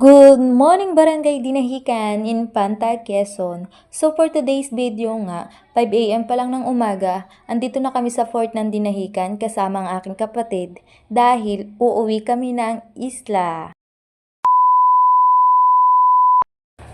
Good morning Barangay Dinahican in Panta, Quezon. So for today's video nga, 5am pa lang ng umaga, andito na kami sa fort ng Dinahican kasama ang aking kapatid dahil uuwi kami ng isla.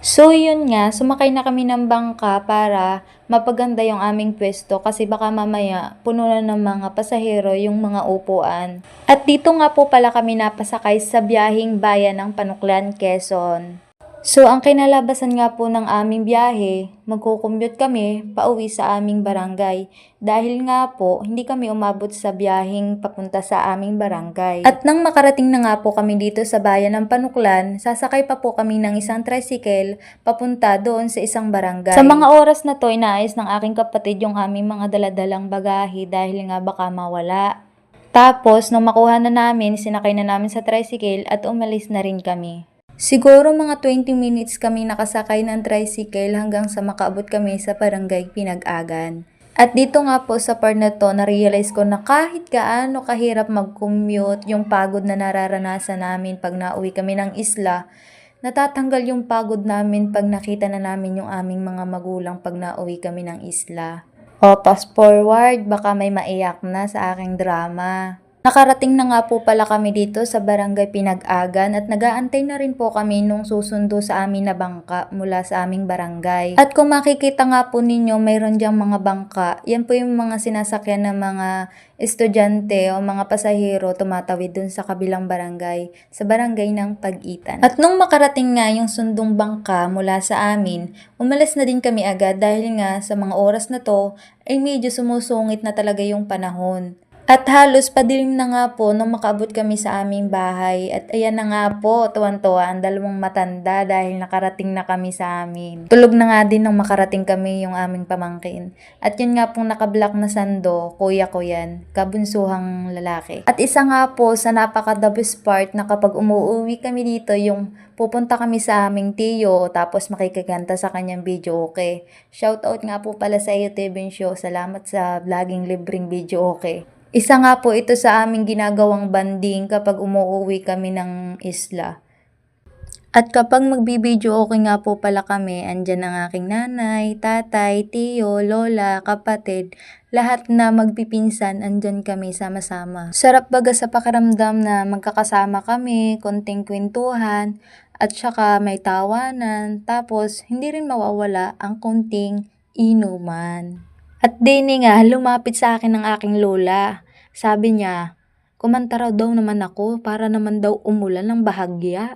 So yun nga, sumakay na kami ng bangka para mapaganda yung aming pwesto kasi baka mamaya puno na ng mga pasahero yung mga upuan. At dito nga po pala kami napasakay sa biyahing bayan ng Panuklan, Quezon. So ang kinalabasan nga po ng aming biyahe, magkukumbute kami pauwi sa aming barangay dahil nga po hindi kami umabot sa biyaheng papunta sa aming barangay. At nang makarating na nga po kami dito sa bayan ng Panuklan, sasakay pa po kami ng isang tricycle papunta doon sa isang barangay. Sa mga oras na to, inaayos ng aking kapatid yung aming mga daladalang bagahe dahil nga baka mawala. Tapos, nung makuha na namin, sinakay na namin sa tricycle at umalis na rin kami. Siguro mga 20 minutes kami nakasakay ng tricycle hanggang sa makaabot kami sa barangay Pinag-agan. At dito nga po sa part na to, na-realize ko na kahit gaano kahirap mag-commute, yung pagod na nararanasan namin pag nauwi kami ng isla, natatanggal yung pagod namin pag nakita na namin yung aming mga magulang pag nauwi kami ng isla. O, fast forward, baka may maiyak na sa aking drama. Nakarating na nga po pala kami dito sa barangay Pinag-agan at nagaantay na rin po kami nung susundo sa amin na bangka mula sa aming barangay. At kung makikita nga po ninyo, mayroon diyang mga bangka. Yan po yung mga sinasakyan ng mga estudyante o mga pasahero tumatawid dun sa kabilang barangay, sa barangay ng Pag-itan. At nung makarating nga yung sundong bangka mula sa amin, umalis na din kami agad dahil nga sa mga oras na to ay medyo sumusungit na talaga yung panahon. At halos padilim na nga po nung makaabot kami sa aming bahay. At ayan na nga po, tuwan-tuwa ang dalawang matanda dahil nakarating na kami sa amin. Tulog na nga din nung makarating kami yung aming pamangkin. At yun nga pong nakablock na sando, kuya ko yan, kabunsuhang lalaki. At isa nga po sa napaka-the best part na kapag umuwi kami dito, yung pupunta kami sa aming tiyo tapos makikiganta sa kanyang video okay. Shoutout nga po pala sa iyo Tebin Show. Salamat sa vlogging libreng video okay. Isa nga po ito sa aming ginagawang banding kapag umuwi kami ng isla. At kapag magbibideo okay nga po pala kami, andyan ang aking nanay, tatay, tiyo, lola, kapatid, lahat na magpipinsan, andyan kami sama-sama. Sarap baga sa pakiramdam na magkakasama kami, konting kwentuhan, at saka may tawanan, tapos hindi rin mawawala ang konting inuman. At dini nga, lumapit sa akin ng aking lola. Sabi niya, kumanta raw daw naman ako para naman daw umulan ng bahagya.